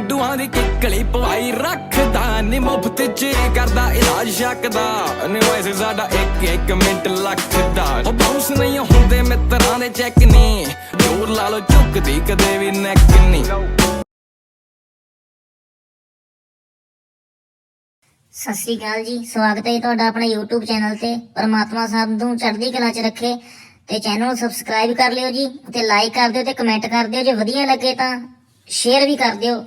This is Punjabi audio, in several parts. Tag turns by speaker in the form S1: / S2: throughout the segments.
S1: ਗੰਡੂਆਂ ਦੀ ਕਿੱਕਲੀ ਪਵਾਈ ਰੱਖਦਾ ਨੀ, ਮੁਫਤ ਚ ਕਰਦਾ ਇਲਾਜ ਸ਼ੱਕਦਾ ਨੀ ਵੈਸੇ ਸਾਡਾ ਇੱਕ ਇੱਕ ਮਿੰਟ ਲੱਗਦਾ ਉਹ ਬਾਉਂਸ ਨਹੀਂ ਹੁੰਦੇ ਮਿੱਤਰਾਂ ਦੇ ਚੈੱਕ ਨਹੀਂ ਜੋਰ ਲਾ ਲੋ ਝੁਕਦੀ ਕਦੇ ਵੀ ਨੈਕ ਨਹੀਂ
S2: ਸਤਿ ਸ਼੍ਰੀ ਅਕਾਲ ਜੀ, ਸਵਾਗਤ ਹੈ ਤੁਹਾਡਾ ਆਪਣੇ YouTube ਚੈਨਲ ਤੇ। ਪਰਮਾਤਮਾ ਸਾਹਿਬ ਨੂੰ ਚੜ੍ਹਦੀ ਕਲਾ 'ਚ ਰੱਖੇ ਤੇ ਚੈਨਲ ਨੂੰ ਸਬਸਕ੍ਰਾਈਬ ਕਰ ਲਿਓ ਜੀ ਤੇ ਲਾਈਕ ਕਰ ਦਿਓ ਤੇ ਕਮੈਂਟ ਕਰ ਦਿਓ ਜੇ ਵਧੀਆ ਲੱਗੇ ਤਾਂ ਸ਼ੇਅਰ ਵੀ ਕਰ ਦਿਓ।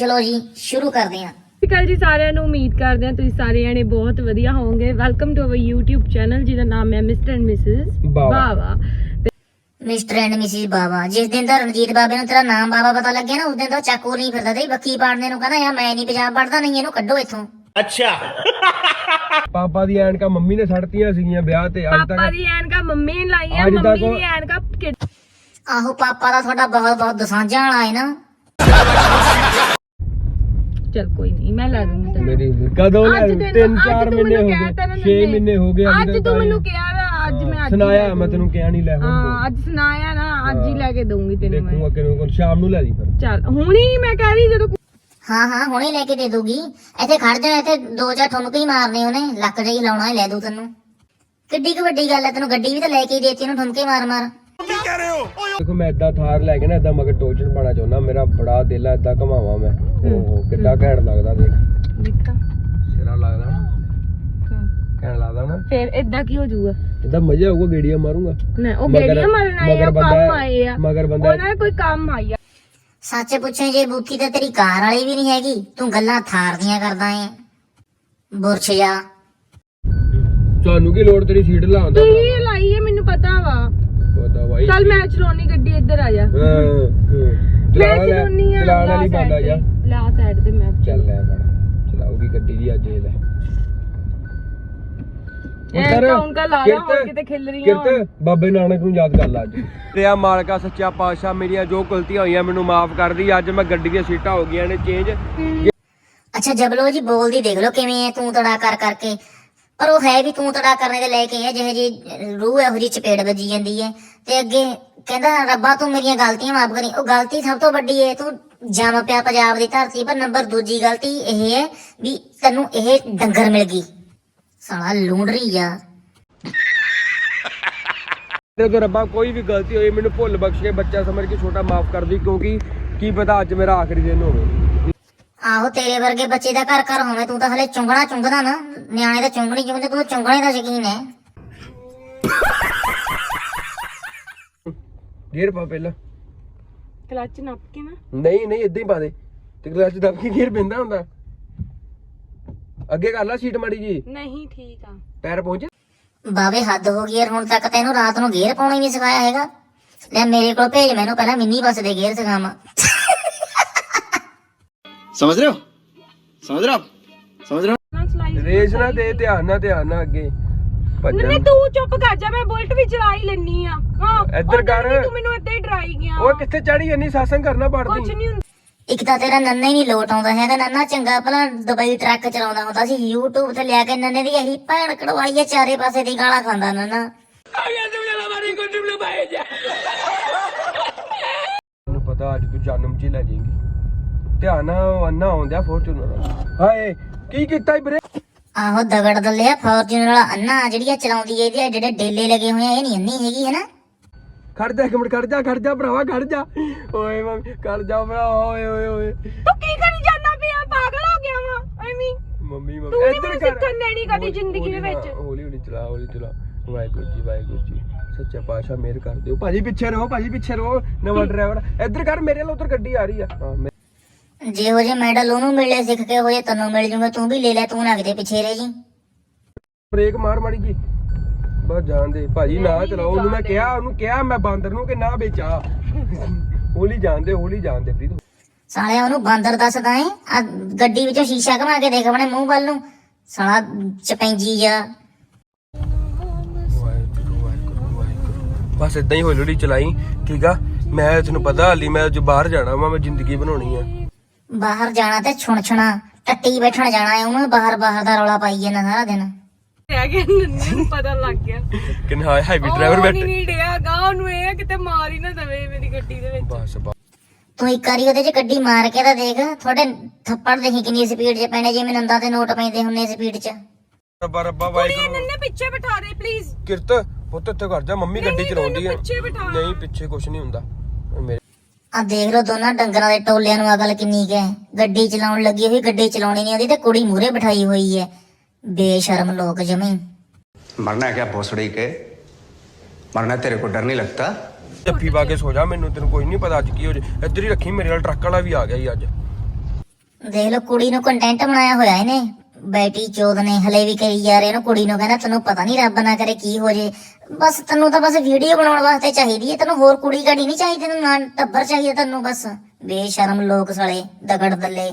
S2: ਚਲੋ ਜੀ ਸ਼ੁਰੂ ਕਰਦੇ ਹਾਂ।
S3: ਸਤਿ ਸ਼੍ਰੀ ਅਕਾਲ ਜੀ ਸਾਰਿਆਂ ਨੂੰ ਉਮੀਦ ਕਰਦੇ ਹਾਂ ਤੁਸੀਂ ਸਾਰੇ ਜਣੇ ਬਹੁਤ ਵਧੀਆ ਹੋਵੋਗੇ। Welcome to our YouTube channel ਜਿਹਦਾ ਨਾਮ ਹੈ Mr and Mrs
S4: Bawa.
S3: Bawa.
S2: Mr and Mrs Baba ਜਿਸ ਦਿਨ ਦਾ ਰਣਜੀਤ ਬਾਬੇ ਨੂੰ ਤੇਰਾ ਨਾਮ ਬਾਬਾ ਪਤਾ ਲੱਗਿਆ ਨਾ ਉਸ ਦਿਨ ਦਾ ਚਾਕੂ ਨਹੀਂ ਫਿਰਦਾ ਤੇ ਬੱਕੀ ਪਾੜਨੇ ਨੂੰ ਕਹਿੰਦਾ ਯਾ ਮੈਂ ਨਹੀਂ ਪੰਜਾਬ ਪੜਦਾ ਨਹੀਂ ਇਹਨੂੰ ਕੱਢੋ ਇੱਥੋਂ।
S4: ਪਾਪਾ ਦੀ ਐਨਕਾਂ ਮੰਮੀ ਨੇ ਸੜਤੀਆਂ ਸੀਗੀਆਂ ਵਿਆਹ ਤੇ ਅੱਜ
S3: ਪਾਪਾ
S4: ਤੱਕ
S3: ਦੀ ਐਨਕਾਂ ਮੰਮੀ ਨੇ ਲਾਈਆਂ
S4: ਅੱਜ ਤੱਕ
S3: ਮੰਮੀ ਦੀ ਐਨਕਾਂ
S2: ਆਹੋ ਪਾਪਾ ਦਾ ਤੁਹਾਡਾ ਬਹੁਤ ਬਹੁਤ ਦਸਾਂਝਾਂ ਵਾਲਾ ਹੈ ਨਾ।
S3: ਚੱਲ ਕੋਈ ਨਹੀਂ ਮੈਂ ਲਾ ਦੂੰਗੀ ਤੈਨੂੰ।
S4: ਮੇਰੀ ਕਦੋਂ ਲੈ
S3: ਅੱਜ ਤੈਨੂੰ-
S4: ਤਿੰਨ
S3: ਅੱਜ
S4: ਚਾਰ
S3: ਤੂੰ
S4: ਮਹੀਨੇ ਹੋ
S3: ਮੈਨੂੰ ਕਹਿ
S4: ਗਏ
S3: ਤਾ ਨਾ
S4: 6
S3: ਨੰਨੇ।
S4: ਮਹੀਨੇ ਹੋ ਗਏ
S3: ਅੱਜ ਤੂੰ ਮੈਨੂੰ ਕਿਹਾ ਵਾ ਅੱਜ ਮੈਂ ਅੱਜ ਹੀ
S4: ਸੁਣਾਇਆ ਮੈਂ ਤੈਨੂੰ ਕਿਹਾ ਨਹੀਂ ਲੈ ਹੁਣ
S3: ਹਾਂ ਅੱਜ ਸੁਣਾਇਆ ਨਾ ਅੱਜ ਹੀ ਲੈ ਕੇ ਦਊਂਗੀ ਤੈਨੂੰ ਮੈਂ।
S4: ਦੇਖੂਗਾ ਕਿਨੂੰ ਕੋਲ ਸ਼ਾਮ ਨੂੰ ਲੈ ਲਈ ਫਿਰ।
S3: ਚੱਲ ਹੁਣੀ ਮੈਂ ਕਹਿ ਰਹੀ ਜਦੋਂ
S2: ਹਾਂ ਹਾਂ ਹੁਣੇ ਲੈ ਕੇ ਦੇ ਦੂਗੀ ਇੱਥੇ ਖੜ ਜਾ ਇੱਥੇ ਦੋ ਚਾਰ ਠੁਮਕ ਹੀ ਮਾਰਨੇ ਉਹਨੇ ਲੱਕ ਜਿਹੀ ਲਾਉਣਾ ਹੀ ਲੈ ਦੂ ਤੈਨੂੰ। ਕਿੱਡੀ ਕੁ ਵੱਡੀ ਗੱਲ ਹੈ ਤੈਨੂੰ ਗੱਡੀ ਵੀ ਤਾਂ ਲੈ ਕੇ ਹੀ ਦੇਤੀ ਉਹਨੂੰ ਠੁਮਕੇ ਮਾਰ ਮਾਰ
S4: ਦੇਖੋ ਮੈਂ ਏਦਾਂ ਥਾਰ ਲੈ ਕੇ ਨਾ ਏਦਾਂ ਮਗਰ ਟੋਚਨ ਪਾਣਾ ਚਾਹੁੰਦਾ ਮੇਰਾ ਬੜਾ ਦਿਲ ਹੈ ਏਦਾਂ ਘਮਾਵਾਂ ਮੈਂ। ਓਹੋ ਕਿੱਡਾ ਘੈਂਟ ਲੱਗਦਾ ਦੇਖ।
S3: ਦਿੱਤਾ
S4: ਸਿਰਾ ਲੱਗਦਾ। ਘੈਂਟ ਲੱਗਦਾ ਨਾ।
S3: ਫਿਰ ਇਦਾਂ ਕੀ ਹੋ ਜਾਊਗਾ?
S4: ਏਦਾਂ ਮਜ਼ਾ ਆਊਗਾ ਗੇੜੀਆਂ ਮਾਰੂੰਗਾ।
S3: ਨਾ ਉਹ
S4: ਮਗਰ-
S3: ਗੇੜੀਆਂ ਮਾਰਨ ਆਏ ਆ ਕੰਮ ਆਏ ਆ।
S4: ਮਗਰ ਬੰਦਾ-
S3: ਉਹਨਾਂ ਕੋਈ ਕੰਮ ਆਈ ਆ।
S2: ਸੱਚ ਪੁੱਛੇ ਜੇ ਬੂਥੀ ਤੇ ਤੇਰੀ ਕਾਰ ਵਾਲੀ ਵੀ ਨਹੀਂ ਹੈਗੀ ਤੂੰ ਗੱਲਾਂ ਥਾਰ ਦੀਆਂ ਕਰਦਾ ਏ। ਬੁਰਛ ਜਾ।
S4: ਤੁਹਾਨੂੰ ਕੀ ਲੋੜ ਤੇਰੀ ਸੀਟ ਲਾਉਂਦਾ
S3: ਤੁਸੀਂ ਲਾਈ ਹੈ ਮੈਨੂੰ ਪਤਾ ਵਾ।
S4: ਪਤਾ ਵਾਈ
S3: ਚੱਲ ਮੈਂ ਚਲਾਉਣੀ ਗੱਡੀ ਇੱਧਰ ਆ ਜਾ। ਮੈਂ
S4: ਚਲਾਉਣ
S3: ਆ
S4: ਚਲਾਉਣ ਵਾਲੀ ਬੰਦਾ ਜਾ।
S3: ਲਾ ਸਾਈਡ ਤੇ ਮੈਂ।
S4: ਚੱਲ ਲੈ ਬੜਾ ਚਲਾਉਗੀ ਗੱਡੀ ਦੀ ਅੱਜ ਇਹ ਲੈ।
S3: ਇਹ ਕੌਣ ਕਾ ਲਾ ਲਾ ਹੋਰ ਕਿਤੇ ਖਿਲ ਰਹੀਆਂ।
S4: ਕਿਰਤ ਬਾਬੇ ਨਾਨਕ ਨੂੰ ਯਾਦ ਕਰ ਲਾ ਅੱਜ। ਤੇਰਾ ਮਾਲਕਾ ਸੱਚਾ ਪਾਤਸ਼ਾਹ ਮੇਰੀਆਂ ਜੋ ਗਲਤੀਆਂ ਹੋਈਆਂ ਮੈਨੂੰ ਮਾਫ ਕਰ ਦੀ ਅੱਜ ਮੈਂ ਗੱਡੀ ਦੀਆਂ ਸੀਟਾਂ ਹੋ ਗਈਆਂ ਨੇ ਚੇਂਜ
S2: ਅੱਛਾ ਜਬਲੋ ਜੀ ਬੋਲਦੀ ਦੇਖ ਕਿਵੇਂ ਤੂੰ ਤੜਾ ਕਰ ਕਰਕੇ। ਪਰ ਉਹ ਹੈ ਵੀ ਤੂੰ ਤੜਾ ਕਰਨੇ ਦੇ ਲੈ ਕੇ ਹੈ ਜਿਹੇ ਜੀ ਰੂਹ ਇਹੋ ਜੀ ਚਪੇੜ ਵੱਜੀ ਜਾਂਦੀ ਹੈ ਤੇ ਅੱਗੇ ਕਹਿੰਦਾ ਰੱਬਾ ਤੂੰ ਮੇਰੀਆਂ ਗਲਤੀਆਂ ਮਾਫ ਕਰੀ। ਉਹ ਗਲਤੀ ਸਭ ਤੋਂ ਵੱਡੀ ਹੈ ਤੂੰ ਜੰਮ ਪਿਆ ਪੰਜਾਬ ਦੀ ਧਰਤੀ ਪਰ ਨੰਬਰ ਦੂਜੀ ਗਲਤੀ ਇਹ ਹੈ ਵੀ ਤੈਨੂੰ ਇਹ ਡੰਗਰ ਮਿਲ ਗਈ। ਸਾਲਾ ਲੂੰਡਰੀ ਆ।
S4: ਤੋਂ ਰੱਬਾ ਕੋਈ ਵੀ ਗਲਤੀ ਹੋਈ ਮੈਨੂੰ ਭੁੱਲ ਬਖਸ਼ ਕੇ ਬੱਚਾ ਸਮਝ ਕੇ ਛੋਟਾ ਮਾਫ ਕਰ ਦੀ ਕਿਉਂਕਿ ਕੀ ਪਤਾ ਅੱਜ ਮੇਰਾ ਆਖਰੀ ਦਿਨ ਹੋਵੇ।
S2: ਆਹੋ ਤੇਰੇ ਵਰਗੇ ਬੱਚੇ ਦਾ ਘਰ ਘਰ ਹੋਵੇ ਤੂੰ ਤਾਂ ਹਲੇ ਚੁੰਗਣਾ ਚੁੰਗਦਾ ਨਾ। ਨਿਆਣੇ ਤਾਂ ਚੁੰਗਣੀ ਚੁੰਗਦੇ ਤੂੰ ਤਾਂ ਚੁੰਗਣੇ ਦਾ ਸ਼ਕੀਨ ਹੈ
S4: ਗੇਅਰ ਪਾ ਪਹਿਲਾਂ।
S3: ਕਲੱਚ ਨੱਪ ਕੇ ਨਾ।
S4: ਨਹੀਂ ਨਹੀਂ ਇਦਾਂ ਹੀ ਪਾ ਦੇ। ਤੇ ਕਲੱਚ ਦੱਬ ਕੇ ਗੇਅਰ ਪੈਂਦਾ ਹੁੰਦਾ। ਅੱਗੇ ਕਰ ਲਾ ਸੀਟ ਮਾੜੀ ਜੀ
S3: ਨਹੀਂ ਠੀਕ ਆ।
S4: ਪੈਰ ਪਹੁੰਚ।
S2: ਬਾਵੇ ਹੱਦ ਹੋ ਗਈ ਯਾਰ ਹੁਣ ਤੱਕ ਤੈਨੂੰ ਰਾਤ ਨੂੰ ਗੇਅਰ ਪਾਉਣਾ ਹੀ ਸਿਖਾਇਆ ਹੈਗਾ। ਲੈ ਮੇਰੇ ਕੋਲ ਭੇਜ ਮੈਨੂੰ ਪਹਿਲਾਂ ਮਿੰਨੀ ਬੱਸ ਦੇ ਗੇਅਰ ਸਿਖਾਵਾਂ।
S5: ਸਮਝ ਰਹੇ ਹੋ? ਸਮਝ ਰਹੇ ਹੋ? ਸਮਝ
S3: ਰਹੇ ਹੋ?
S4: ਰੇਸ ਨਾ ਦੇ ਧਿਆਨ ਨਾਲ ਧਿਆਨ ਨਾਲ ਅੱਗੇ। ਭੱਜਣ
S3: ਨਹੀਂ ਤੂੰ ਚੁੱਪ ਕਰ ਜਾ ਮੈਂ ਬੁਲਟ ਵੀ ਚਲਾ ਹੀ ਲੈਣੀ ਆ ਹਾਂ
S4: ਇੱਧਰ ਕਰ।
S3: ਤੂੰ ਮੈਨੂੰ ਇੱਦਾਂ ਹੀ ਡਰਾਈ ਗਿਆ।
S4: ਉਹ ਕਿੱਥੇ ਚੜੀ ਇੰਨੀ ਸਾਸਨ ਕਰਨਾ
S3: ਕੁਝ
S4: ਪੜਦੀ
S3: ਨਹੀਂ ਹੁੰਦਾ।
S2: ਇੱਕ ਤਾਂ ਤੇਰਾ ਨੰਨਾ ਹੀ ਨਹੀਂ ਲੋਟ ਆਉਂਦਾ ਹੈਗਾ ਨੰਨਾ ਚੰਗਾ ਭਲਾ ਦੁਬਈ ਟਰੱਕ ਚਲਾਉਂਦਾ ਹੁੰਦਾ ਸੀ YouTube ਤੇ ਲਿਆ ਕੇ ਨੰਨੇ ਦੀ ਇਹੀ ਭੈਣ ਕੜਵਾਈ ਹੈ ਚਾਰੇ ਪਾਸੇ ਦੀ ਗਾਲਾਂ ਖਾਂਦਾ ਨੰਨਾ।
S4: ਮੈਨੂੰ ਪਤਾ ਅੱਜ ਤੂੰ ਜਨਮ ਚ ਹੀ ਲੈ ਜਾਏਂਗੀ। ਧਿਆਨ ਨਾਲ ਅੰਨਾ ਆਉਂਦਿਆ ਫੋਰਚੂਨਰ ਹਾਏ ਕੀ ਕੀਤਾ ਈ ਵੀਰੇ?
S2: ਆਹੋ ਦਗੜ ਦੱਲਿਆ ਫੋਰਚੂਨਰ ਵਾਲਾ ਅੰਨਾ ਜਿਹੜੀ ਆ ਚਲਾਉਂਦੀ ਹੈ ਇਹਦੇ ਜਿਹੜੇ ਡੇਲੇ ਲੱਗੇ ਹੋਏ ਆ ਇਹ ਨਹੀਂ ਅੰਨੀ ਹੈਗੀ ਹੈ ਨਾ?
S4: ਖੜ ਜਾ ਇੱਕ ਮਿੰਟ ਖੜ ਜਾ ਖੜ ਜਾ ਭਰਾਵਾ ਖੜ ਜਾ। ਓਏ ਮੰਮੀ ਖੜ ਜਾ ਭਰਾ ਓਏ ਓਏ ਓਏ।
S3: ਤੂੰ ਕੀ ਕਰੀ ਜਾਂਦਾ ਪਿਆ? ਪਾਗਲ ਹੋ ਗਿਆ ਵਾ ਐਵੇਂ।
S4: ਮੰਮੀ
S3: ਤੂੰ
S4: ਮੰਮੀ
S3: ਨੀ
S4: ਇੱਧਰ
S3: ਮੈਨੂੰ
S4: ਕਰ।
S3: ਸਿੱਖਣ ਦੇਣੀ ਕਦੀ ਜ਼ਿੰਦਗੀ ਦੇ ਵਿੱਚ।
S4: ਹੌਲੀ ਹੌਲੀ ਚਲਾ ਹੌਲੀ ਚਲਾ। ਵਾਹਿਗੁਰੂ ਜੀ ਵਾਹਿਗੁਰੂ ਜੀ। ਸੱਚਾ ਪਾਤਸ਼ਾਹ ਮਿਹਰ ਕਰ ਦਿਓ। ਭਾਜੀ ਪਿੱਛੇ ਰਹੋ ਭਾਜੀ ਪਿੱਛੇ ਰਹੋ ਨਵਾਂ ਡਰਾਈਵਰ ਇੱਧਰ ਕਰ ਮੇਰੇ ਨਾਲ ਉਧਰ ਗੱਡੀ ਆ ਰਹੀ ਆ। ਹਾਂ ਮੈਂ-
S2: ਜਿਹੋ ਜਿਹੇ ਮੈਡਲ ਉਹਨੂੰ ਮਿਲੇ ਸਿੱਖ ਕੇ ਹੋਏ ਤੈਨੂੰ ਮਿਲ ਜੂਗਾ ਤੂੰ ਵੀ ਲੈ ਲੈ ਤੂੰ ਨਾ ਕਿਤੇ ਪਿੱਛੇ ਰਹਿ ਜੀ।
S4: ਬ੍ਰੇਕ ਮਾਰ ਮਾੜੀ ਜੀ। ਬਸ ਜਾਣ ਦੇ। ਭਾਜੀ ਨਾ ਚਲਾਓ ਉਹਨੂੰ ਮੈਂ ਕਿਹਾ ਉਹਨੂੰ ਕਿਹਾ ਮੈਂ ਬਾਂਦਰ ਨੂੰ ਕਿ ਨਾ ਵੇਚਾ ਹੌਲੀ ਜਾਣ ਦੇ ਹੌਲੀ ਜਾਣ ਦੇ ਪ੍ਰੀਤ।
S2: ਸਾਲਿਆ ਉਹਨੂੰ ਬਾਂਦਰ ਦੱਸਦਾ ਏ ਆ ਗੱਡੀ ਵਿੱਚੋਂ ਸ਼ੀਸ਼ਾ ਘਮਾ ਕੇ ਦੇਖ ਆਪਣੇ ਮੂੰਹ ਵੱਲ ਨੂੰ। ਸਾਲਾ ਚਪੈਂਜੀ ਜਾ
S4: ਬਸ ਇਦਾਂ ਹੀ ਹੌਲੀ ਹੌਲੀ ਚਲਾਈ ਠੀਕ ਆ? ਮੈਂ ਤੈਨੂੰ ਪਤਾ ਹਾਲੀ ਮੈਂ ਅੱਜ ਬਾਹਰ ਜਾਣਾ ਵਾ ਮੈਂ ਜ਼ਿੰਦਗੀ ਬਣਾਉਣੀ ਆ।
S2: ਬਾਹਰ ਜਾਣਾ ਤੇ ਛੁਣਛਣਾ ਟੱਟੀ ਬੈਠਣ ਜਾਣਾ ਏ ਉਹਨੂੰ ਬਾਹਰ ਬਾਹਰ ਦਾ ਰੌਲਾ ਪਾਈ ਜਾਂਦਾ ਸਾਰਾ ਦਿਨ।
S3: ਰਹਿ ਗਿਆ ਨੰਨੇ ਨੂੰ ਪਤਾ ਲੱਗ ਗਿਆ।
S4: ਕਿ ਹਾਂ ਹੈਵੀ ਡਰਾਈਵਰ
S3: ਉਹ
S4: ਬੈਠੇ।
S3: ਨਹੀਂ ਡਿਆ ਗਾ ਉਹਨੂੰ ਇਹ ਆ ਕਿਤੇ ਮਾਰ ਹੀ ਨਾ ਦਵੇ ਮੇਰੀ ਗੱਡੀ ਦੇ ਵਿੱਚ।
S4: ਬਸ ਬਸ।
S2: ਤੂੰ ਇੱਕ ਵਾਰੀ ਉਹਦੇ 'ਚ ਗੱਡੀ ਮਾਰ ਕੇ ਤਾਂ ਦੇਖ ਤੁਹਾਡੇ ਥੱਪੜ ਦੇਖੀ ਕਿੰਨੀ ਸਪੀਡ 'ਚ ਪੈਣੇ ਜਿਵੇਂ ਨੰਦਾ ਤੇ ਨੋਟ ਪੈਂਦੇ ਹੁੰਨੇ ਸਪੀਡ 'ਚ।
S4: ਰੱਬਾ ਰੱਬਾ ਵਾਹਿਗੁਰੂ।
S3: ਨੰਨੇ ਪਿੱਛੇ ਬਿਠਾ ਦੇ ਪਲੀਜ਼
S4: ਕਿਰਤ ਪੁੱਤ ਇੱਥੇ ਘਰ ਜਾ ਮੰਮੀ ਗੱਡੀ ਚਲਾਉਂਦੀ ਹੈ
S3: ਪਿੱਛੇ ਬਿਠਾ।
S4: ਨਹੀਂ ਪਿੱਛੇ ਕੁਝ ਨਹੀਂ ਹੁੰਦਾ। ਮੇਰੇ
S2: ਆ ਦੇਖ ਲਓ ਦੋਨਾਂ ਡੰਗਰਾਂ ਦੇ ਟੋਲਿਆਂ ਨੂੰ ਅਕਲ ਕਿੰਨੀ ਕੈ ਗੱਡੀ ਚਲਾਉਣ ਲੱਗੀ ਹੋਈ ਗੱਡੀ ਚਲਾਉਣੀ ਨਹੀਂ ਆਉਂਦੀ ਤੇ ਕੁੜੀ ਮੂਰੇ ਬਿਠਾਈ ਹੋਈ ਹੈ। ਬੇਸ਼ਰਮ ਲੋਕ ਜਮੇ।
S6: ਮਰਨਾ ਕਿਆ ਭੋਸੜੀ ਕੇ? ਮਰਨਾ ਤੇਰੇ ਕੋ ਡਰ ਨਹੀਂ ਲੱਗਦਾ?
S4: ਜੱਫੀ ਪਾ ਸੋ ਜਾ ਮੈਨੂੰ ਤੈਨੂੰ ਕੋਈ ਨਹੀਂ ਪਤਾ ਅੱਜ ਕੀ ਹੋ ਜੇ। ਇੱਧਰ ਹੀ ਰੱਖੀ ਮੇਰੇ ਨਾਲ ਟਰੱਕ ਵਾਲਾ ਵੀ ਆ ਗਿਆ ਹੀ ਅੱਜ।
S2: ਦੇਖ ਲਓ ਕੁੜੀ ਨੂੰ ਕੰਟੈਂਟ ਬਣਾਇਆ ਹੋਇਆ ਇਹਨੇ। ਬੈਟੀ ਚੋਦ ਨੇ ਹਲੇ ਵੀ ਕਹੀ ਯਾਰ ਇਹਨੂੰ ਕੁੜੀ ਨੂੰ ਕਹਿੰਦਾ ਤੈਨੂੰ ਪਤਾ ਨਹੀਂ ਰੱਬ ਨਾ ਕਰੇ ਕੀ ਹੋ ਜੇ। ਬਸ ਤੈਨੂੰ ਤਾਂ ਬਸ ਵੀਡੀਓ ਬਣਾਉਣ ਵਾਸਤੇ ਚਾਹੀਦੀ ਹੈ ਤੈਨੂੰ ਹੋਰ ਕੁੜੀ ਗਾੜੀ ਨਹੀਂ ਚਾਹੀਦੀ ਤੈਨੂੰ ਨਾ ਟੱਬਰ ਚਾਹੀਦਾ ਤੈਨੂੰ ਬਸ। ਬੇਸ਼ਰਮ ਲੋਕ ਸਲੇ ਦਗੜ ਦੱਲੇ।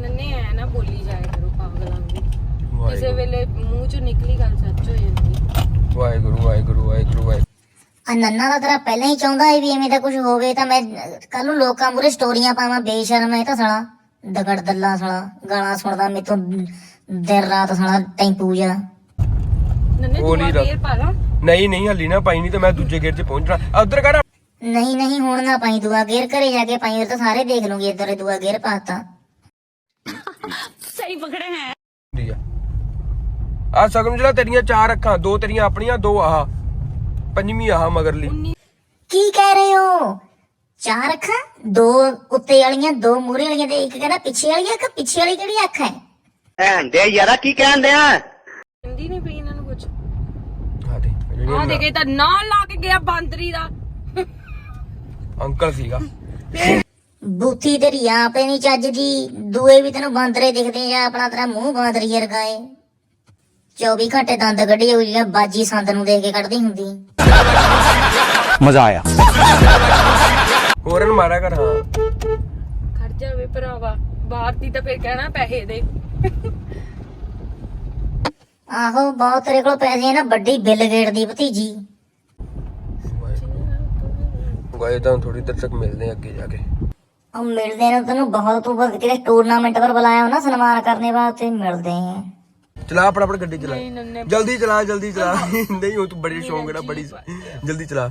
S3: ਨੰਨੇ ਐ ਨਾ ਬੋਲੀ ਜਾਇਆ ਕਰੋ ਪਾਗਲਾਂ ਦੀ। ਕਿਸੇ ਵੇਲੇ ਮੂੰਹ ਚੋਂ ਨਿਕਲੀ ਗੱਲ ਸੱਚ ਹੋ ਜਾਂਦੀ।
S4: ਵਾਹਿਗੁਰੂ ਵਾਹਿਗੁਰੂ ਵਾਹਿਗੁਰੂ ਵਾਹਿਗੁਰੂ।
S2: ਆ ਨੰਨਾ ਦਾ ਤੇਰਾ ਪਹਿਲਾਂ ਹੀ ਚਾਹੁੰਦਾ ਹੈ ਵੀ ਐਵੇਂ ਦਾ ਕੁਝ ਹੋਵੇ ਤਾਂ ਮੈਂ ਕੱਲ ਨੂੰ ਲੋਕਾਂ ਮੂਰੇ ਸਟੋਰੀਆਂ ਪਾਵਾਂ ਬੇਸ਼ਰਮ ਹੈ ਤਾਂ ਸਾਲਾ। ਦਗੜ ਦੱਲਾ ਸਾਲਾ ਗਾਲਾਂ ਸੁਣਦਾ ਮੇਤੋਂ ਦਿਨ ਰਾਤ ਸਾਲਾ ਟੈਂਪੂ ਜਾ
S3: ਨੰਨੇ
S4: ਬੋਲੀ
S3: ਤੂੰ
S4: ਦਾ-
S3: ਫੇਰ ਪਾ ਲਾ।
S4: ਨਹੀਂ ਨਹੀਂ ਹੱਲੀ ਨਾ ਪਾਈ ਨਹੀਂ ਤੇ ਮੈਂ ਦੂਜੇ ਗੇਟ 'ਚ ਪਹੁੰਚਣਾ। ਉਧਰ ਕਰ
S2: ਨਹੀਂ ਨਹੀਂ ਹੁਣ ਨਾ ਪਾਈ ਦੁਆ ਗੇਰ ਘਰੇ ਜਾ ਕੇ ਪਾਈ ਉਹ ਤਾਂ ਸਾਰੇ ਦੇਖ ਲੂੰਗੀ ਇੱਧਰ ਦੁਆ ਗੇਰ ਪਾਤਾ
S4: ਹੁੰਦੀ ਆ। ਆ ਸਗਮ ਜਿਹੜਾ ਤੇਰੀਆਂ ਚਾਰ ਅੱਖਾਂ ਦੋ ਤੇਰੀਆਂ ਆਪਣੀਆਂ ਦੋ ਆਹ। ਪੰਜਵੀਂ ਆਹ ਮਗਰਲੀ।
S2: ਕੀ ਕਹਿ ਰਹੇ ਹੋ? ਚਾਰ ਅੱਖਾਂ ਦੋ ਉੱਤੇ ਵਾਲੀਆਂ ਦੋ ਮੂਹਰੇ ਵਾਲੀਆਂ ਤੇ ਇੱਕ ਕਹਿੰਦਾ ਪਿੱਛੇ ਵਾਲੀ ਅੱਖ ਪਿੱਛੇ ਵਾਲੀ ਕਿਹੜੀ ਅੱਖ ਹੈ?
S5: ਭੈਣ ਦੇ ਯਾਰਾ ਕੀ ਕਹਿਣ ਦਿਆ?
S3: ਹਿੰਦੀ ਨਹੀਂ ਪਈ।
S4: ਆ
S3: ਦੇਖੇ ਤਾਂ ਨਾ ਲਾ ਕੇ ਗਿਆ ਬਾਂਦਰੀ ਦਾ।
S4: ਅੰਕਲ ਸੀਗਾ।
S2: ਬੂਥੀ ਤੇਰੀ ਆਪੇ ਨਹੀਂ ਚੱਜਦੀ ਦੂਏ ਵੀ ਤੈਨੂੰ ਬਾਂਦਰੇ ਦਿਖਦੇ ਆ ਆਪਣਾ ਤੇਰਾ ਮੂੰਹ ਬਾਂਦਰੀ ਵਰਗਾ ਏ। 24 ਘੰਟੇ ਦੰਦ ਕੱਢੀ ਹੋਈ ਆ ਬਾਜੀ ਸੰਦ ਨੂੰ ਦੇਖ ਕੇ ਕੱਢਦੀ ਹੁੰਦੀ।
S6: ਮਜ਼ਾ ਆਇਆ।
S4: ਹੋਰਨ ਮਾਰਿਆ ਕਰ ਹਾਂ।
S3: ਖੜ ਜਾਵੇ ਭਰਾਵਾ ਬਾਹਰ ਦੀ ਤਾਂ ਫਿਰ ਕਹਿਣਾ ਪੈਸੇ ਦੇ।
S2: ਆਹੋ ਬਹੁਤ ਤੇਰੇ ਕੋਲ ਪੈਸੇ ਆ ਨਾ ਵੱਡੀ ਬਿੱਲ ਗੇਟ ਦੀ ਭਤੀਜੀ।
S4: ਗਏ ਤਾਂ ਥੋੜੀ ਦੇਰ ਤੱਕ ਮਿਲਦੇ ਆ ਅੱਗੇ ਜਾ ਕੇ।
S2: ਉਹ ਮਿਲਦੇ ਨੇ ਤੈਨੂੰ ਬਹੁਤ ਤੂੰ ਬਸ ਕਿਤੇ ਟੂਰਨਾਮੈਂਟ ਪਰ ਬੁਲਾਇਆ ਹੋ ਨਾ ਸਨਮਾਨ ਕਰਨੇ ਵਾਸਤੇ ਮਿਲਦੇ ਆ।
S4: ਚਲਾ ਆਪਣਾ ਆਪਣਾ ਗੱਡੀ ਚਲਾ। ਜਲਦੀ ਚਲਾ ਜਲਦੀ ਚਲਾ। ਨਹੀਂ ਉਹ ਤੂੰ ਬੜੀ ਸ਼ੌਂਕ ਹੈ ਬੜੀ ਜਲਦੀ ਚਲਾ।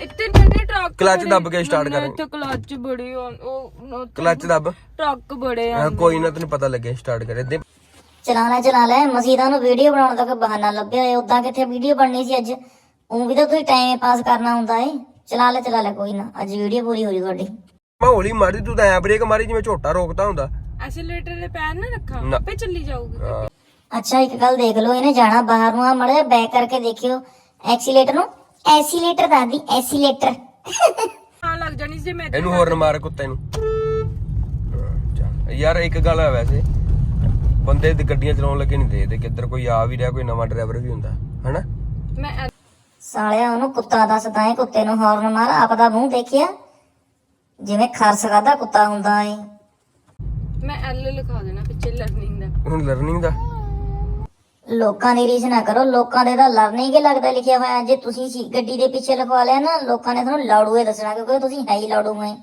S3: ਇੱਥੇ ਨੰਨੇ ਟਰੱਕ
S4: ਕਲੱਚ ਦੱਬ ਕੇ start ਕਰ।
S3: ਇੱਥੇ ਕਲੱਚ ਬੜੇ ਉਹ
S4: ਕਲੱਚ ਦੱਬ।
S3: ਟਰੱਕ ਬੜੇ ਆ
S4: ਕੋਈ ਨਾ ਤੈਨੂੰ ਪਤਾ ਲੱਗੇ ਸਟਾਰਟ ਕਰੇ। ਦੇ
S2: ਚਲਾ ਲੈ ਮਸੀਦਾ ਨੂੰ ਵੀਡੀਓ ਬਣਾਉਣ ਦਾ ਕੋਈ ਬਹਾਨਾ ਲੱਭਿਆ ਹੋਇਆ ਉਦਾਂ ਕਿੱਥੇ ਵੀਡੀਓ ਬਣਨੀ ਸੀ ਅੱਜ? ਉਹ ਵੀ ਤਾਂ ਤੁਸੀਂ ਟਾਈਮ ਪਾਸ ਕਰਨਾ ਹੁੰਦਾ ਏ। ਚਲਾ ਲੈ ਚਲਾ ਲੈ ਕੋਈ ਨਾ। ਅੱਜ ਵੀਡੀਓ ਪੂਰੀ ਹੋ ਜੂ ਤੁਹਾਡੀ।
S4: ਮੈਂ ਹੌਲੀ ਮਾਰੀ ਤੂੰ ਤਾਂ ਐ ਬ੍ਰੇਕ ਮਾਰੀ ਜਿਵੇਂ ਝੋਟਾ ਰੋਕਦਾ ਹੁੰਦਾ।
S3: ਐਕਸੀਲੇਟਰ ਦੇ ਪੈਰ ਨਾ ਰੱਖਾਂ
S4: ਨਾ।
S3: ਆਪੇ ਚੱਲੀ ਜਾਊਗੀ
S2: ਅੱਛਾ ਇੱਕ ਗੱਲ ਦੇਖ ਲਓ ਇਹਨੇ ਜਾਣਾ ਬਾਹਰ ਨੂੰ ਆ ਮੜੇ ਬੈਕ ਕਰਕੇ ਦੇਖਿਓ। ਐਕਸੀਲੇਟਰ ਨੂੰ? ਐਸੀਲੇਟਰ ਦਾਦੀ ਐਸੀਲੇਟਰ
S3: ਹਾਂ ਲੱਗ ਜਾਣੀ ਸੀ ਮੈਂ
S4: ਇਹਨੂੰ ਹੋਰ ਮਾਰ ਕੁੱਤੇ ਨੂੰ। ਹਾਂ, ਚੱਲ। ਯਾਰ ਇੱਕ ਗੱਲ ਹੈ ਵੈਸੇ। ਬੰਦੇ ਤੇ ਗੱਡੀਆਂ ਚਲਾਉਣ ਲੱਗੇ ਨਹੀਂ ਦੇਖਦੇ ਕਿ ਇੱਧਰ ਕੋਈ ਆ ਵੀ ਰਿਹਾ ਕੋਈ ਨਵਾਂ ਡਰਾਈਵਰ ਵੀ ਹੁੰਦਾ ਹਨਾ?
S3: ਮੈਂ
S2: ਸਾਲਿਆ ਉਹਨੂੰ ਕੁੱਤਾ ਦੱਸਦਾ ਏ ਕੁੱਤੇ ਨੂੰ ਹੌਰਨ ਮਾਰ ਆਪਦਾ ਮੂੰਹ ਦੇਖਿਆ? ਜਿਵੇਂ ਖਰਸ ਖਾਦਾ ਕੁੱਤਾ ਹੁੰਦਾ ਏ
S3: ਮੈਂ ਐਲ ਲਿਖਾ ਦੇਣਾ ਪਿੱਛੇ ਲਰਨਿੰਗ ਦਾ।
S4: ਹੁਣ ਲਰਨਿੰਗ ਦਾ?
S2: ਲੋਕਾਂ ਦੀ ਰੀਸ ਨਾ ਕਰੋ ਲੋਕਾਂ ਦੇ ਤਾਂ ਲਰਨਿੰਗ ਹੀ ਲੱਗਦਾ ਲਿਖਿਆ ਹੋਇਆ ਜੇ ਤੁਸੀਂ ਸੀ ਗੱਡੀ ਦੇ ਪਿੱਛੇ ਲਿਖਵਾ ਲਿਆ ਨਾ ਲੋਕਾਂ ਨੇ ਤੁਹਾਨੂੰ ਲਾੜੂਏ ਦੱਸਣਾ ਕਿਉਂਕਿ ਤੁਸੀਂ ਹੈ ਹੀ ਲਾੜੂ ਹੈ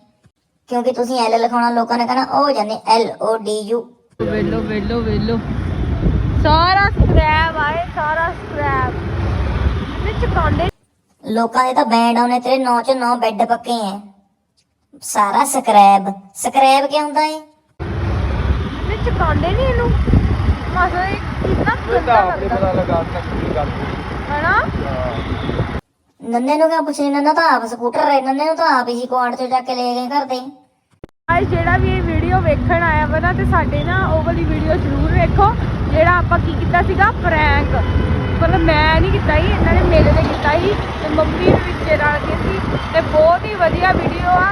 S2: ਕਿਉਂਕਿ ਤੁਸੀਂ ਐਲ ਲਿਖਾਉਣਾ ਲੋਕਾਂ ਨੇ ਕਹਿਣਾ ਉਹ ਜਾਂਦੇ ਐਲ ਓ ਡੀ ਯੂ
S3: ਵੇਲੋ ਵੇਲੋ ਵੇਲੋ। ਸਾਰਾ ਸਕ੍ਰੈਪ ਆਏ ਸਾਰਾ ਸਕ੍ਰੈਪ ਵਿੱਚ ਕਾਂਡੇ
S2: ਲੋਕਾਂ ਦੇ ਤਾਂ ਬੈਂਡ ਆਉਨੇ ਤੇਰੇ ਨੌ ਚ ਨੌ ਬੈੱਡ ਪੱਕੇ ਐ। ਸਾਰਾ ਸਕ੍ਰੈਬ ਸਕ੍ਰੈਬ ਕੀ ਹੁੰਦਾ ਏ
S3: ਵਿੱਚ ਕਾਂਡੇ ਨਹੀਂ ਇਹਨੂੰ। ਮਸਾ ਇਹ ਕਿੰਨਾ ਗੰਦਾ ਲੱਗਦਾ।
S4: ਲਗਾ ਗੱਲ
S3: ਹੈਨਾ?
S2: ਨੰਨੇ ਨੂੰ ਕਿਆ ਪੁੱਛਣੀ? ਨੰਨਾ ਤਾਂ ਆਪ ਸਕੂਟਰ ਹੈ ਨੰਨੇ ਨੂੰ ਤਾਂ ਆਪ ਹੀ ਸੀ ਕੁਆੜ ਤੋਂ ਜਾ ਕੇ ਲੈ ਗਏ ਘਰ ਦੇ।
S3: ਆਈ ਜਿਹੜਾ ਵੀ ਵੀਡੀਓ ਵੇਖਣ ਆਇਆ ਵਾ ਨਾ, ਤੇ ਸਾਡੇ ਨਾ ਉਹ ਵਾਲੀ ਵੀਡੀਓ ਜ਼ਰੂਰ ਵੇਖੋ, ਜਿਹੜਾ ਆਪਾਂ ਕੀ ਕੀਤਾ ਸੀਗਾ ਪ੍ਰੈਂਕ ਮਤਲਬ ਮੈਂ ਨਹੀਂ ਕੀਤਾ ਸੀ ਇਹਨਾਂ ਨੇ ਮੇਰੇ ਤੇ ਕੀਤਾ ਸੀ ਤੇ ਮੰਮੀ ਵੀ ਵਿੱਚ ਰਲ ਕੇ ਸੀ, ਤੇ ਬਹੁਤ ਹੀ ਵਧੀਆ ਵੀਡੀਓ ਆ,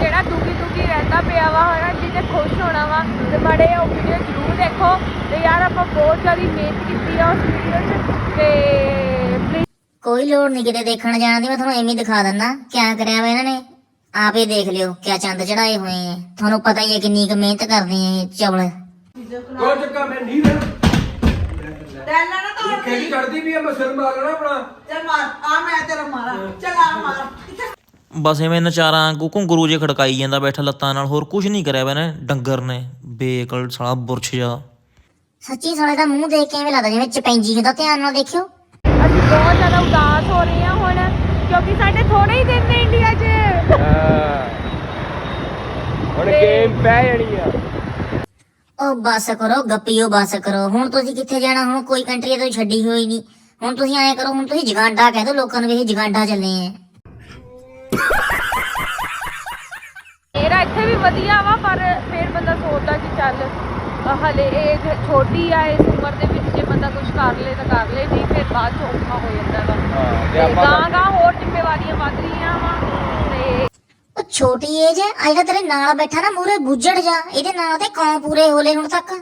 S3: ਜਿਹੜਾ ਦੁਖੀ ਦੁਖੀ ਰਹਿੰਦਾ ਪਿਆ ਵਾ, ਹਨਾ, ਜਿਹਨੇ ਖੁਸ਼ ਹੋਣਾ ਵਾ, ਤੇ ਮਾੜੇ ਉਹ ਵੀਡੀਓ ਜ਼ਰੂਰ ਦੇਖੋ, ਤੇ ਯਾਰ ਆਪਾਂ ਬਹੁਤ ਜ਼ਿਆਦਾ ਮਿਹਨਤ ਕੀਤੀ ਆ ਉਸ ਵੀਡੀਓ 'ਚ, ਤੇ
S2: ਕੋਈ ਲੋੜ ਨਹੀਂ ਕਿਤੇ ਦੇਖਣ ਜਾਣ ਦੀ, ਮੈਂ ਤੁਹਾਨੂੰ ਐਵੇਂ ਦਿਖਾ ਦਿੰਦਾ, ਕਿਆ ਕਰਿਆ ਵਾ ਇਹਨਾਂ ਨੇ। ਆਪ ਹੀ ਦੇਖ ਲਿਓ ਕਿਆ ਚੰਦ ਚੜਾਏ ਹੋਏ ਐ ਤੁਹਾਨੂੰ ਪਤਾ ਹੀ ਹੈ ਕਿੰਨੀ ਕੁ ਮਿਹਨਤ ਕਰਦੇ ਐ ਇਹ ਚਵਲ।
S4: ਕੋਈ ਚੱਕਾ ਮੈਂ ਨਹੀਂ ਰਹਿਣਾ
S7: ਟੈਲਾ ਨਾ ਤੋੜ
S4: ਖੇਡੀ ਚੜਦੀ ਵੀ ਆ ਮੈਂ ਸਿਰ ਮਾਰ ਲੈਣਾ ਆਪਣਾ।
S7: ਚੱਲ ਮਾਰ ਆ ਮੈਂ ਤੇਰਾ ਮਾਰਾ। ਚੱਲ ਆ ਮਾਰ। ਕਿੱਥੇ
S8: ਬਸ ਐਵੇਂ ਨਚਾਰਾਂ ਵਾਂਗੂ ਘੁੰਗਰੂ ਜੇ ਖੜਕਾਈ ਜਾਂਦਾ ਬੈਠਾ ਲੱਤਾਂ ਨਾਲ ਹੋਰ ਕੁਝ ਨਹੀਂ ਕਰਿਆ ਇਹਨੇ ਡੰਗਰ ਨੇ ਬੇਕਲ ਸਾਲਾ ਬੁਰਛ ਜਾ
S2: ਸੱਚੀ ਸਾਲੇ ਦਾ ਮੂੰਹ ਦੇਖ ਕੇ ਐਵੇਂ ਲੱਗਦਾ ਜਿਵੇਂ ਚਪੈਂਜੀ ਹੁੰਦਾ ਧਿਆਨ ਨਾਲ ਦੇਖਿਓ।
S3: ਅਸੀਂ ਬਹੁਤ ਜ਼ਿਆਦਾ ਉਦਾਸ ਹੋ ਰਹੇ ਹਾਂ ਹੁਣ ਕਿਉਂਕਿ ਸਾਡੇ ਥੋੜੇ ਹੀ ਦਿਨ ਨੇ ਇੰਡੀਆ।
S4: ਹੁਣ ਗੇਮ ਪੈ ਜਾਣੀ ਆ।
S2: ਉਹ ਬੱਸ ਕਰੋ ਗੱਪੀਓ ਬੱਸ ਕਰੋ। ਹੁਣ ਤੁਸੀਂ ਕਿੱਥੇ ਜਾਣਾ? ਹੁਣ ਕੋਈ ਕੰਟਰੀ ਤੋਂ ਛੱਡੀ ਹੋਈ ਨਹੀਂ ਹੁਣ ਤੁਸੀਂ ਐਂ ਕਰੋ ਹੁਣ ਤੁਸੀਂ ਜਗਾਂਡਾ ਕਹਿ ਦਿਓ ਲੋਕਾਂ ਨੂੰ ਵੀ ਇਹ ਜਗਾਂਡਾ ਚੱਲੇ ਆ।
S3: ਮੇਰਾ ਇੱਥੇ ਵੀ ਵਧੀਆ ਵਾ ਪਰ ਫਿਰ ਬੰਦਾ ਸੋਚਦਾ ਕਿ ਚੱਲ ਅਹ ਹਲੇ ਏਜ ਛੋਟੀ ਆ ਇਸ ਉਮਰ ਦੇ ਵਿੱਚ ਜੇ ਬੰਦਾ ਕੁਝ ਕਰ ਲੇ ਤਾਂ ਕਰ ਲੇ ਨਹੀਂ ਫਿਰ ਬਾਅਦ ਚ ਔਖਾ ਹੋ ਜਾਂਦਾ ਵਾ।
S4: ਹਾਂ ਤੇ
S3: ਤੇ
S4: ਆਪਾਂ
S3: ਗਾਂ ਗਾਂ ਹੋਰ ਜ਼ਿੰਮੇਵਾਰੀਆਂ ਵੱਧ ਰਹੀਆਂ ਵਾ।
S2: ਛੋਟੀ ਏਜ ਹੈ ਆ ਜਿਹੜਾ ਤੇਰੇ ਨਾਲ ਬੈਠਾ ਨਾ ਮੂਰੇ ਗੁੱਜੜ ਜਾ ਇਹਦੇ ਨਾਲ ਤੇ ਕੌਂ ਪੂਰੇ ਹੋਲੇ ਹੁਣ ਤੱਕ?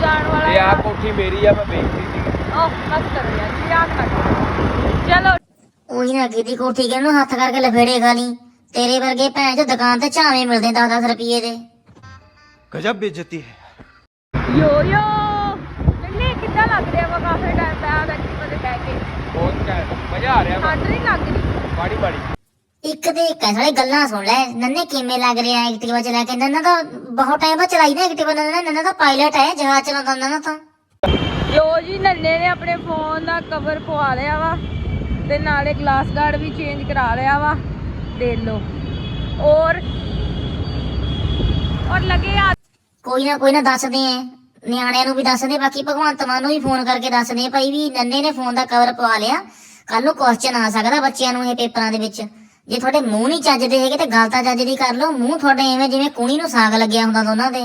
S3: ਜਾਣ ਵਾਲਾ
S4: ਇਹ ਆ ਕੋਠੀ ਮੇਰੀ ਆ ਮੈਂ ਵੇਚਦੀ ਸੀ
S3: ਓਹ ਬਸ ਕਰੋ ਯਾਰ ਯਾਦ ਨਾ ਚਲੋ
S2: ਤੇਰੇ ਵਰਗੇ ਭੈਣ ਚ ਦੁਕਾਨ ਤੇ ਝਾਵੇਂ ਮਿਲਦੇ 10-10 ਰੁਪਏ ਦੇ।
S5: ਗਜਬ ਬੇਇੱਜ਼ਤੀ ਹੈ।
S3: ਯੋ ਯੋ ਲੱਲੇ ਕਿੱਦਾਂ ਲੱਗ ਰਿਹਾ ਵਾ ਕਾਫੀ ਟਾਈਮ ਬਾਅਦ ਐਕਟਿਵਾ ਤੇ ਬਹਿ ਕੇ।
S4: ਬਹੁਤ ਘੈਂਟ ਮਜ਼ਾ ਆ ਰਿਹਾ
S3: ਠੰਡ ਨਹੀਂ ਲੱਗ ਰਹੀ
S4: ਬਾੜੀ ਬਾੜੀ
S2: ਇੱਕ ਤੇ ਇੱਕ ਹੈ ਸਾਲੇ ਗੱਲਾਂ ਸੁਣ ਲੈ। ਨੰਨੇ ਕਿਵੇਂ ਲੱਗ ਰਿਹਾ ਐਕਟਿਵਾ ਚਲਾ ਕੇ? ਨੰਨਾ ਤਾਂ ਬਹੁਤ ਟਾਈਮ ਬਾਅਦ ਚਲਾਈ ਨਾ ਐਕਟਿਵਾ ਨੰਨਾ ਨੰਨਾ ਤਾਂ ਪਾਇਲਟ ਹੈ ਜਹਾਜ਼ ਚਲਾਉਂਦਾ ਹੁੰਦਾ ਨਾ ਤਾਂ।
S3: ਲੋ ਜੀ ਨੰਨੇ ਨੇ ਆਪਣੇ ਫੋਨ ਦਾ ਕਵਰ ਪਵਾ ਲਿਆ ਵਾ ਤੇ ਨਾਲੇ ਗਲਾਸ ਗਾਰਡ ਵੀ ਚੇਂਜ ਕਰਾ ਲਿਆ ਵਾ। ਦੇਖ ਲਓ। ਔਰ ਔਰ ਲਗੇ ਆ
S2: ਕੋਈ ਨਾ ਕੋਈ ਨਾ ਦੱਸਦੇ ਐ ਨਿਆਣਿਆਂ ਨੂੰ ਵੀ ਦੱਸਦੇ ਬਾਕੀ ਭਗਵੰਤ ਮਾਨ ਨੂੰ ਵੀ ਫੋਨ ਕਰਕੇ ਦੱਸਦੇ ਭਾਈ ਵੀ ਨੰਨੇ ਨੇ ਫੋਨ ਦਾ ਕਵਰ ਪਵਾ ਲਿਆ। ਕੱਲ ਨੂੰ ਕੁਐਸਚਨ ਆ ਸਕਦਾ ਬੱਚਿਆਂ ਨੂੰ ਇਹ ਪੇਪਰਾਂ ਦੇ ਵਿੱਚ। ਜੇ ਤੁਹਾਡੇ ਮੂੰਹ ਨਹੀਂ ਚੱਜਦੇ ਹੈਗੇ ਤੇ ਗੱਲ ਤਾਂ ਚੱਜ ਦੀ ਕਰ ਲਓ। ਮੂੰਹ ਤੁਹਾਡੇ ਐਵੇਂ ਜਿਵੇਂ ਕੂਣੀ ਨੂੰ ਸਾਗ ਲੱਗਿਆ ਹੁੰਦਾ ਦੋਨਾਂ ਦੇ।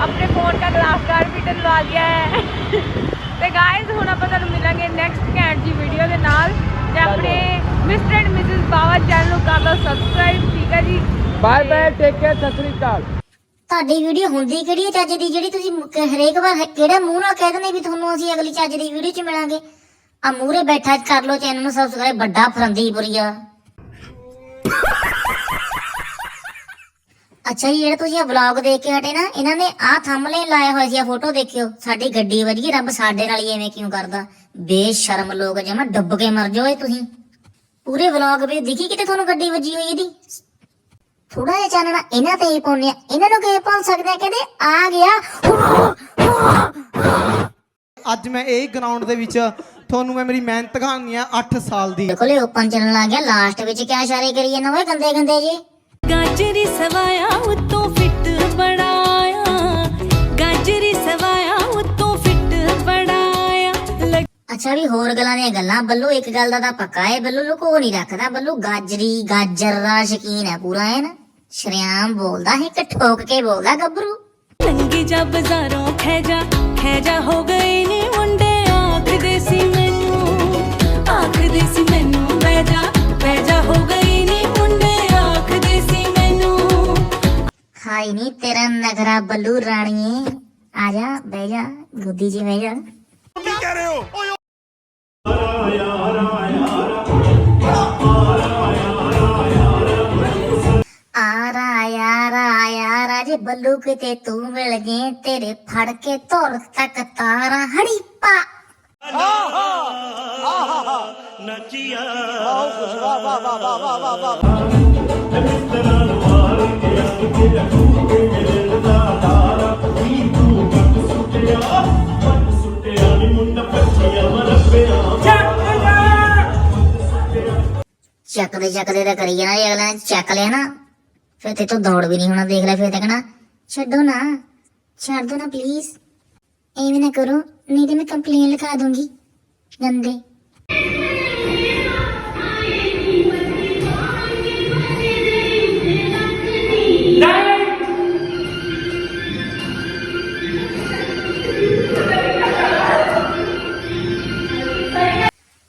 S3: ਆਪਣੇ ਫੋਨ ਦਾ ਗਲਾਸ ਗਾਰਡ ਵੀ ਡਲਵਾ ਲਿਆ ਹੈ। ਤੇ ਗਾਇਜ਼ ਹੁਣ ਆਪਾਂ ਤੁਹਾਨੂੰ ਮਿਲਾਂਗੇ ਨੈਕਸਟ ਕੈਂਟ ਦੀ ਵੀਡੀਓ ਦੇ ਨਾਲ। ਤੇ ਆਪਣੇ Mr and Mrs Bawa channel ਨੂੰ ਕਰ ਲਓ ਸਬਸਕ੍ਰਾਈਬ ਠੀਕ ਹੈ ਜੀ?
S4: Bye bye take care Sat Sri ਅਕਾਲ।
S2: ਤੁਹਾਡੀ ਵੀਡੀਓ ਹੁੰਦੀ ਕਿਹੜੀ ਹੈ ਚੱਜ ਦੀ? ਜਿਹੜੀ ਤੁਸੀਂ ਹਰੇਕ ਵਾਰ ਹ- ਕਿਹੜਾ ਮੂੰਹ ਨਾਲ ਕਹਿ ਦਿੰਦੇ ਵੀ ਤੁਹਾਨੂੰ ਅਸੀਂ ਅਗਲੀ ਚੱਜ ਦੀ ਵੀਡੀਓ 'ਚ ਮਿਲਾਂਗੇ? ਆ ਮੂਰੇ ਬੈਠਾ ਕਰ ਲਓ ਚੈਨਲ ਨੂੰ ਸਬਸਕ੍ਰਾਈਬ ਵੱਡਾ ਫਰੰਦੀਪੁਰੀਆ। ਅੱਛਾ ਜੀ ਜਿਹੜਾ ਤੁਸੀਂ ਇਹ ਵਲੌਗ ਦੇਖ ਕੇ ਹਟੇ ਨਾ ਇਹਨਾਂ ਨੇ ਆਹ ਥੰਬਨੇਲ ਲਾਇਆ ਹੋਇਆ ਸੀ ਆ ਫੋਟੋ ਦੇਖਿਓ। ਸਾਡੀ ਗੱਡੀ ਵੱਜ ਗਈ ਰੱਬ ਸਾਡੇ ਨਾਲ ਹੀ ਐਵੇਂ ਕਿਉਂ ਕਰਦਾ? ਬੇਸ਼ਰਮ ਲੋਕ ਜਮਾ ਡੁੱਬ ਕੇ ਮਰ ਜਾਓ ਇਹ ਤੁਸੀਂ। ਪੂਰੇ ਵਲੌਗ ਵਿੱਚ ਦਿਖੀ ਕਿਤੇ ਤੁਹਾਨੂੰ ਗੱਡੀ ਵੱਜੀ ਹੋਈ ਇਹਦੀ? ਥੋੜਾ ਜਿਹਾ ਚਾਨਣਾ ਇਹਨਾਂ ਤੇ ਹੀ ਪਾਉਂਦੇ ਆ। ਇਹਨਾਂ ਨੂੰ ਕਿਵੇਂ ਭੁੱਲ ਸਕਦੇ ਆ? ਕਹਿੰਦੇ ਆ ਗਿਆ।
S9: ਅੱਜ ਮੈਂ ਇਹ ਗਰਾਊਂਡ ਦੇ ਵਿੱਚ ਤੁਹਾਨੂੰ ਮੈਂ ਮੇਰੀ ਮਿਹਨਤ ਦਿਖਾਉਣੀ ਆ 8 ਸਾਲ ਦੀ।
S2: ਦੇਖੋ ਲੈ ਓਪਨ ਚੱਲਣ ਲੱਗ ਗਿਆ। ਲਾਸਟ ਵਿੱਚ ਕਿਆ ਇਸ਼ਾਰੇ ਕਰੀ ਜਾਂਦਾ ਓਏ ਗੰਦੇ ਗੰਦੇ ਜੇ।
S10: ਗਾਜਰੀ ਸਵਾਇਆ ਉਤੋਂ ਫਿੱਟ ਬੜਾਇਆ ਗਾਜਰੀ ਸਵਾਇਆ ਉਤੋਂ ਫਿੱਟ ਬੜਾਇਆ
S2: ਅੱਛਾ ਵੀ ਹੋਰ ਗੱਲਾਂ ਦੀਆਂ ਗੱਲਾਂ ਬੱਲੂ ਇੱਕ ਗੱਲ ਦਾ ਤਾਂ ਪੱਕਾ ਹੈ ਬੱਲੂ ਲੁਕੋ ਨਹੀਂ ਰੱਖਦਾ। ਬੱਲੂ ਗਾਜਰੀ ਗਾਜਰ ਦਾ ਸ਼ਕੀਨ ਹੈ ਪੂਰਾ ਹੈ ਨਾ ਸ਼ਰਿਆਮ ਬੋਲਦਾ ਹੈ ਕਿ ਠੋਕ ਕੇ ਬੋਲਦਾ ਗੱਭਰੂ।
S10: ਲੰਗੀ ਜਾ ਬਾਜ਼ਾਰੋਂ ਖੈਜਾ ਖੈਜਾ ਹੋ ਗਈ ਨੀ ਮੁੰਡੇ ਆਖਦੇ ਸੀ ਮੈਨੂੰ ਆਖਦੇ ਸੀ ਮੈਨੂੰ ਬਹਿ ਜਾ ਬਹਿ ਜਾ ਹੋ ਗਈ
S2: ਹਾਈ ਨਹੀਂ ਤੇਰਾ ਨਗਰਾ ਬੱਲੂ ਰਾਣੀਏ। ਆ ਜਾ ਬਹਿ ਜਾ ਗੋਦੀ 'ਚ ਬਹਿ ਜਾ। ਆ ਰਾ ਯਾਰ ਆ ਯਾਰ ਅਜੇ ਬੱਲੂ ਕਿਤੇ ਤੂੰ ਮਿਲ ਜੇ ਤੇਰੇ ਫੜ ਕੇ ਧੁਰ ਤੱਕ ਤਾਰਾ ਹੜੀਪਾ। ਚੱਕਦੇ ਚੱਕਦੇ ਤਾਂ ਕਰੀ ਜਾਣਾ ਜੇ ਅਗਲਾ ਚੱਕ ਲਿਆ ਨਾ। ਫਿਰ ਤੇ ਤੂੰ ਦੌੜ ਵੀ ਨਹੀਂ ਹੋਣਾ, ਦੇਖ ਲੈ ਫਿਰ ਤੇ ਕਹਣਾ, ਛੱਡੋ ਨਾ, ਛੱਡ ਦੋ ਨਾ ਪਲੀਜ਼ ਐਵੇਂ ਨਾ ਕਰੋ, ਨਹੀਂ ਤੇ ਮੈਂ ਕੰਪਲੇਨ ਲਿਖਾ ਦੂੰਗੀ, ਗੰਦੇ।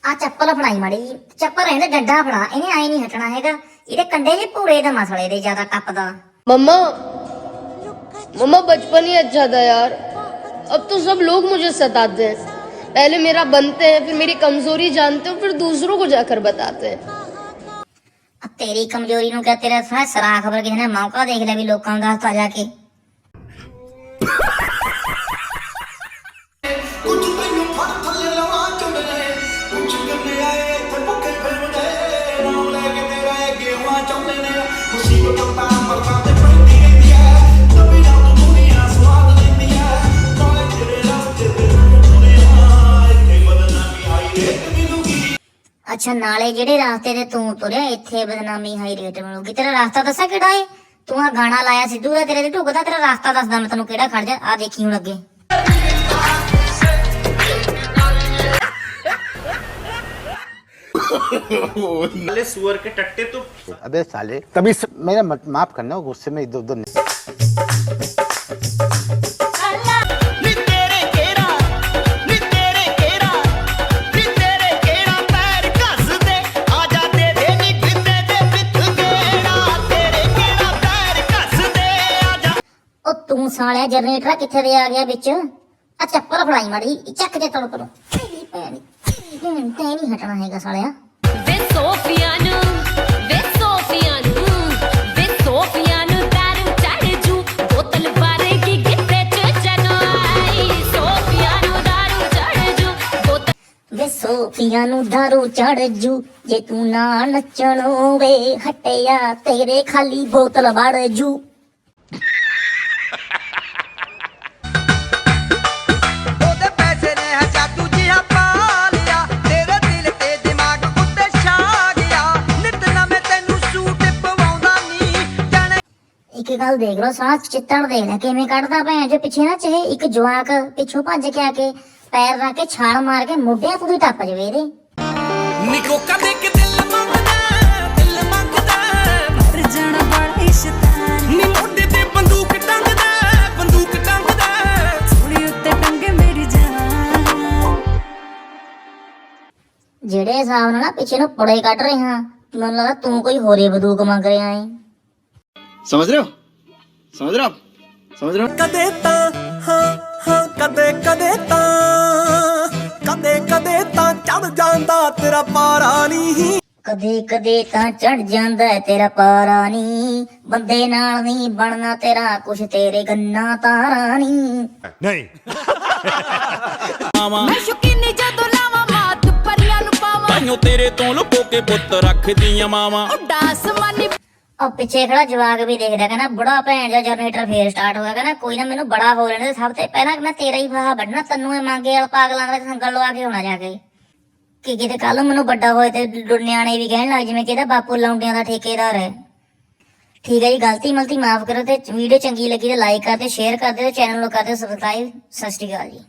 S2: ਆ ਚੱਪਲ ਫੜਾਈ ਮਾੜੀ ਜਿਹੀ। ਚੱਪਲ ਰਹਿੰਦੇ ਡੰਡਾ ਫੜਾ ਇਹਨੇ ਆਏ ਨਹੀਂ ਹਟਣਾ ਹੈਗਾ ਇਹਦੇ ਕੰਡੇ ਜੇ ਭੂਰੇ ਦਾ ਮਸਲੇ ਦੇ ਜ਼ਿਆਦਾ ਟੱਪਦਾ
S11: मम्मा मम्मा बचपन ही अच्छा था यार अब तो सब लोग मुझे सताते हैं पहले मेरा बनते हैं फिर मेरी कमजोरी जानते हो फिर दूसरों को जाकर बताते हैं
S2: ਆ ਤੇਰੀ ਕਮਜ਼ੋਰੀ ਨੂੰ ਕਿਹਾ ਤੇਰਾ ਸਾਰਾ ਸਰਾਖ ਵਰ ਕਿਸੇ ਨੇ ਮੌਕਾ ਦੇਖ ਲਿਆ ਵੀ ਲੋਕਾਂ ਨੂੰ ਦੱਸਤਾ ਜਾ ਕੇ ਅੱਛਾ ਅੱਛਾ ਨਾਲੇ ਜਿਹੜੇ ਰਾਸਤੇ ਤੇ ਤੂੰ ਤੁਰਿਆ ਇੱਥੇ ਬਦਨਾਮੀ ਹਾਈ ਰੇਟ ਮਿਲੂਗੀ ਤੇਰਾ ਰਾਸਤਾ ਦੱਸਾਂ ਕਿਹੜਾ ਏ ਤੂੰ ਆ ਗਾਣਾ ਲਾਇਆ ਸਿੱਧੂ ਦਾ ਤੇਰੇ ਤੇ ਢੁਕਦਾ ਤੇਰਾ ਰਾਸਤਾ ਦੱਸਦਾ ਮੈਂ ਤੈਨੂੰ ਕਿਹੜਾ ਖੜ ਜਾ ਆ ਦੇਖੀ ਹੁਣ ਅੱਗੇ
S6: अबे साले तभी स... मेरा मत, माफ करना गुस्से में इधर उधर नहीं
S2: ਸਾਲਿਆ ਜਨਰੇਟਰ ਕਿੱਥੇ ਦੇ ਆ ਗਿਆ ਵਿੱਚ? ਆ ਚੱਪਲ ਫੜਾਈ ਮਾੜੀ ਚੱਕ ਕੇ ਤੜ ਪਰੋ ਪੈਣੀ ਤੈਨੂੰ ਨਹੀਂ ਹਟਣਾ ਹੈਗਾ ਸਾਲਿਆ।
S10: ਵੇ ਸੋਫੀਆ ਨੂੰ ਵੇ ਸੋਫੀਆ ਨੂੰ ਵੇ ਸੋਫੀਆ ਨੂੰ ਦਾਰੂ ਚੜ ਜੂ ਬੋਤਲ ਬਾਰੇਗੀ ਗਿੱਟੇ ਚ ਜਨਾਈ ਸੋਫੀਆ ਨੂੰ ਦਾਰੂ ਚੜ ਜੂ ਬੋਤਲ
S2: ਵੇ ਸੋਫੀਆ ਨੂੰ ਦਾਰੂ ਚੜ ਜੂ ਜੇ ਤੂੰ ਨਾ ਨੱਚਣੋਂ ਵੇ ਹਟਿਆ ਤੇਰੇ ਖਾਲੀ ਬੋਤਲ ਵੜ ਜੂ। ਗੱਲ ਦੇਖ ਲਓ ਸਾਹ ਚਿੱਤੜ ਦੇਖ ਲੈ ਕਿਵੇਂ ਕੱਢਦਾ ਭੈਣ ਜੋ ਪਿੱਛੇ ਨਾ ਚਾਹੇ ਇੱਕ ਜਵਾਕ ਪਿੱਛੋਂ ਭੱਜ ਕੇ ਆ ਕੇ ਪੈਰ ਰੱਖ ਕੇ ਛਾਲ ਮਾਰ ਕੇ ਮੋਢਿਆਂ ਤੋਂ ਹੀ ਟੱਪ ਜਵੇ ਇਹਦੇ।
S1: ਨਿਕੋ ਕਦੇ ਕਿ ਦਿਲ ਮੰਗਦਾ ਦਿਲ ਮੰਗਦਾ।
S10: ਮਰ ਜਾਣਾ ਬੜਾ ਸ਼ੈਤਾਨ
S1: ਨੀ ਮੋਢੇ ਤੇ ਬੰਦੂਕ ਟੰਗਦਾ ਬੰਦੂਕ ਟੰਗਦਾ।
S10: ਕੁੜੀ ਉੱਤੇ ਟੰਗੇ ਮੇਰੀ ਜਾਨ।
S2: ਜਿਹੜੇ ਹਿਸਾਬ ਨਾਲ ਨਾ ਪਿੱਛੇ ਨੂੰ ਪੜੇ ਕੱਢ ਰਹੇ ਹਾਂ ਮੈਨੂੰ ਲੱਗਦਾ ਤੂੰ ਕੋਈ ਹੋਰੇ ਬਦੂਕ ਮੰਗ ਰਿਹਾ ਏ।
S5: ਸਮਝ ਰਹੇ ਹੋ? ਸਮਝ ਰਹੇ? ਹੋ ਸਮਝ ਰਹੇ? ਹੋ
S1: ਕਦੇ ਤਾਂ ਹਾਂ ਹਾਂ ਕਦੇ ਕਦੇ ਤਾਂ ਕਦੇ ਕਦੇ ਤਾਂ ਚੜ ਜਾਂਦਾ ਤੇਰਾ ਪਾਰਾ ਨਹੀਂ
S2: ਕਦੇ ਕਦੇ ਤਾਂ ਚੜ ਜਾਂਦਾ ਤੇਰਾ ਪਾਰਾ ਨੀ। ਬੰਦੇ ਨਾਲ ਨਹੀਂ ਬਣਨਾ ਤੇਰਾ ਕੁਛ ਤੇਰੇ ਗੰਨਾ ਤਾਰਾ ਨੀ।
S10: ਮੈਂ ਸ਼ੁਕੀਨੀ ਜਦੋਂ ਲਾਵਾਂ ਮਾਤ ਪਰੀਆਂ ਨੂੰ ਪਾਵਾਂ
S1: ਤਾਈਓ ਤੇਰੇ ਤੋਂ ਲੁਕੋ ਕੇ ਪੁੱਤ ਰੱਖਦੀਆਂ ਮਾਵਾਂ।
S10: ਉਡਾਸ ਮਾਨੀ
S2: ਉਹ ਪਿੱਛੇ ਖੜਾ ਜਵਾਕ ਵੀ ਦੇਖਦਾ, ਕਹਿੰਦਾ ਬੁੜਾ ਭੈਣ ਦਾ ਜਨਰੇਟਰ ਫੇਰ ਸਟਾਰਟ ਹੋਇਆ, ਕਹਿੰਦਾ ਕੋਈ ਨਾ ਮੈਨੂੰ ਬੜਾ ਹੋ ਲੈਣ ਦੇ ਸਭ ਤੋਂ ਪਹਿਲਾਂ ਮੈਂ ਤੇਰਾ ਹੀ ਫਾਹਾ ਵੱਢਣਾ ਤੈਨੂੰ ਇਹ ਮੰਗੇ ਵਾਲ ਪਾਗਲਾਂ ਦਾ ਸੰਗਲ ਲਵਾ ਕੇ ਹੋਣਾ ਜਾ ਕੇ। ਕਿ ਕਿਤੇ ਕੱਲ ਮੈਨੂੰ ਵੱਡਾ ਹੋਏ ਤੇ ਡ- ਨਿਆਣੇ ਵੀ ਕਹਿਣ ਲੱਗ ਜਿਵੇਂ ਕਿ ਬਾਪੂ ਲੌਂਡਿਆਂ ਦਾ ਠੇਕੇਦਾਰ ਹੈ। ਠੀਕ ਹੈ ਜੀ, ਗਲਤੀ ਮਲਤੀ ਮਾਫ ਕਰੋ ਤੇ ਵੀਡੀਓ ਚੰਗੀ ਲੱਗੀ ਤੇ ਲਾਈਕ ਕਰਦੇ ਸ਼ੇਅਰ ਕਰਦੇ ਤੇ ਚੈਨਲ ਨੂੰ ਕਰਦੇ ਸਬਸਕ੍ਰਾਈਬ ਸਤਿ ਸ਼੍ਰੀ ਅਕਾਲ ਜੀ।